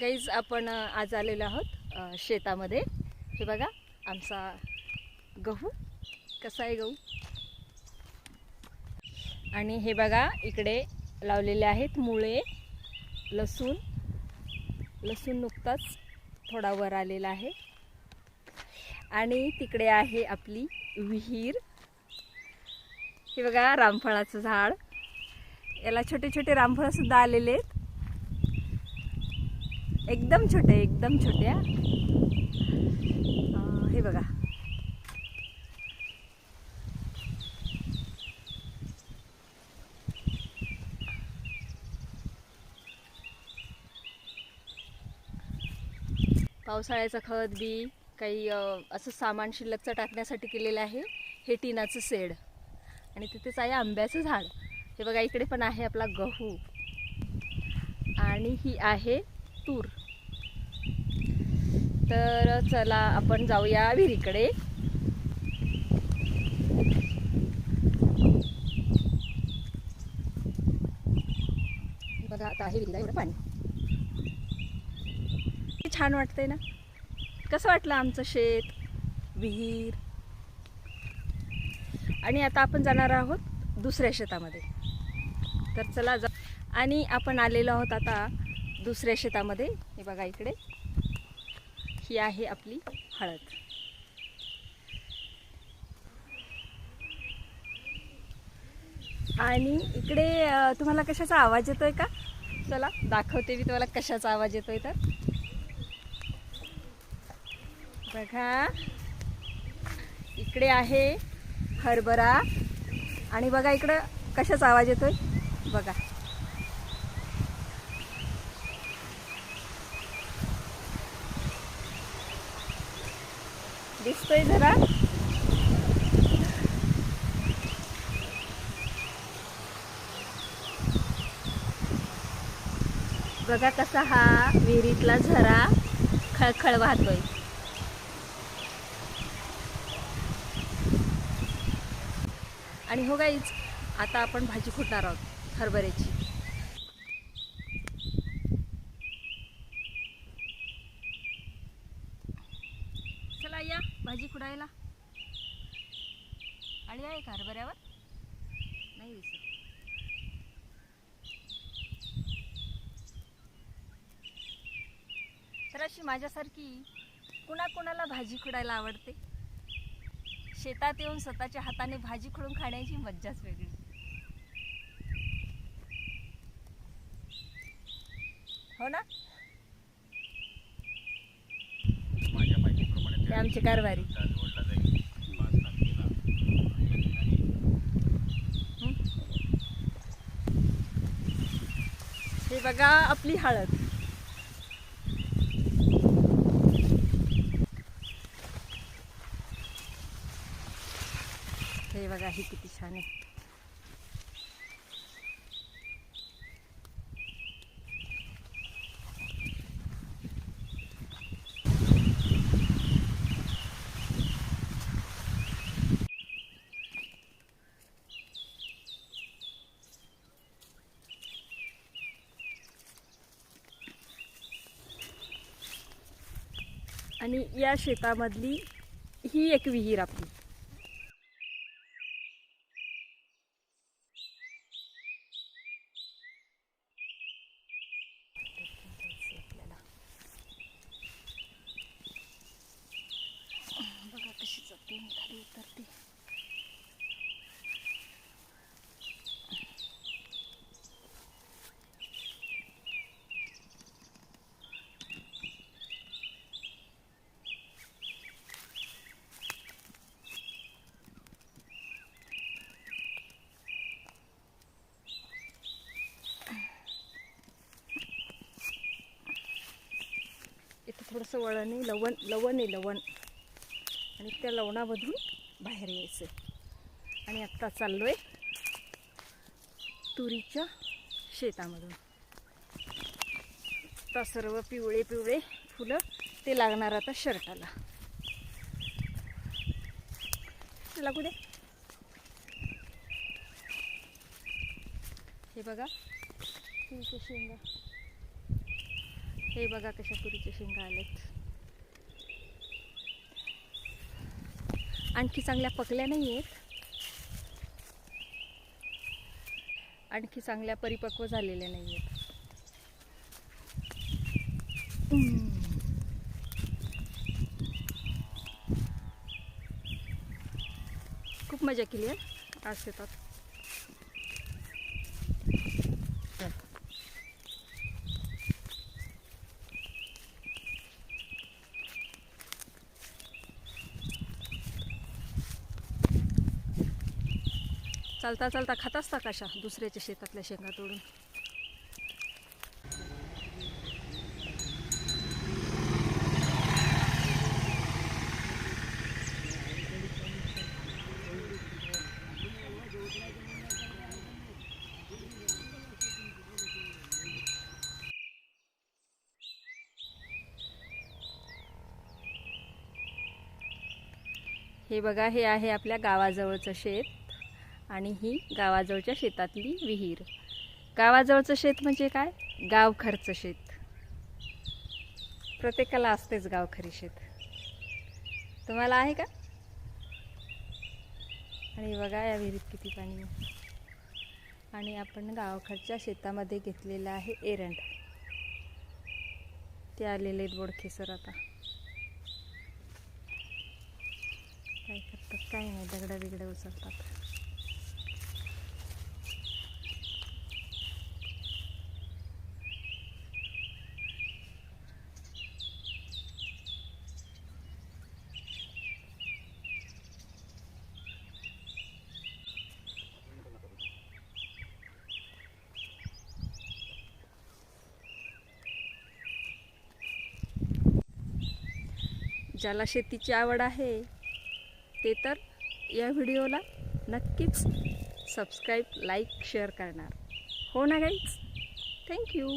Guys आपण आज आलेलो आहोत शेतामध्ये. हे बघा आमचा गहू. कसा आहे गहू? आणि हे बघा इकडे लावलेले आहेत मुळे लसूण. लसूण नुकताच थोडा वर आलेला आहे. आणि तिकडे आहे आपली विहीर. हे बघा रामफळाचं झाड. याला छोटे छोटे रामफळसुद्धा आलेले आहेत. एकदम छोटे एकदम छोट्या हे. बघा. पावसाळ्याचं खत बी काही असं सामान शिल्लकचं टाकण्यासाठी केलेलं आहे. हे टिनाचं सेड. आणि तिथेच आहे आंब्याचं झाड. हे बघा इकडे पण आहे आपला गहू. आणि ही आहे तूर तर चला आपण जाऊया विहिरीकडे. बघा आता आहे विहिरीला एवढं पाणी. छान वाटतंय ना? कसं वाटलं आमचं शेत विहीर? आणि आता आपण जाणार आहोत दुसऱ्या शेतामध्ये. तर चला जा आणि आपण आलेलो आहोत आता दुसऱ्या शेतामध्ये. हे बघा इकडे. ही आहे आपली हळद. आणि इकडे तुम्हाला कशाचा आवाज येतोय का? चला दाखवते मी तुम्हाला कशाचा आवाज येतोय तर. बघा. इकडे आहे हरभरा. आणि बघा इकडं कशाचा आवाज येतोय? बघा. दिसतोय जरा. बघा कसा हा विहिरीतला झरा खळखळ वाहतोय. आणि हो गाईच आता आपण भाजी फुटणार आहोत हरभऱ्याची चला या भाजी खुडायला? आणि आहे का हरभऱ्यावर? नाही दिसत. तर अशी माझ्यासारखी कुणाकुणाला भाजी खुडायला आवडते? शेतात येऊन स्वतःच्या हाताने भाजी खुडून खाण्याची मज्जाच वेगळी. हो ना? आमचे कारभारी हे बघा आपली हळद. हे बघा ही किती छान आहे. आणि या शेतामधली ही एक विहीर आपली बघा कशी जाते खाली उतरते इथं थोडंसं लवण लवण आहे लवण. आणि त्या लवणामधून बाहेर यायचं. आणि आत्ता चाललो आहे तुरीच्या शेतामधून. आता सर्व पिवळे पिवळे फुलं ते लागणार आता शर्टाला. लागू दे. हे बघा तुमच्या शेंगा. हे बघा कशा तुरीचे शेंगा आलेत आणखी चांगल्या पकल्या नाही आहेत आणखी चांगल्या परिपक्व झालेल्या नाही आहेत खूप मजा केली आहे आज शेतात. चालता चालता खात असता कशा दुसऱ्याच्या शेतातल्या शेंगा तोडून? हे बघा हे आहे आपल्या गावाजवळचं शेत. आणि ही गावाजवळच्या शेतातली विहीर. गावाजवळचं शेत म्हणजे काय? गावखरचं शेत. प्रत्येकाला असतेच गावखरी शेत. तुम्हाला आहे का? आणि बघा या विहिरीत किती पाणी आहे. आणि आपण गावाकडच्या शेतामध्ये घेतलेलं आहे एरंड. ते आलेले आहेत बोडखे सर आता. काय करतात? काय नाही दगडा बिगडं उचलतात. ज्याला शेतीची आवड आहे ते तर या व्हिडिओला नक्कीच सबस्क्राईब लाईक शेअर करणार. हो ना गाईज थँक्यू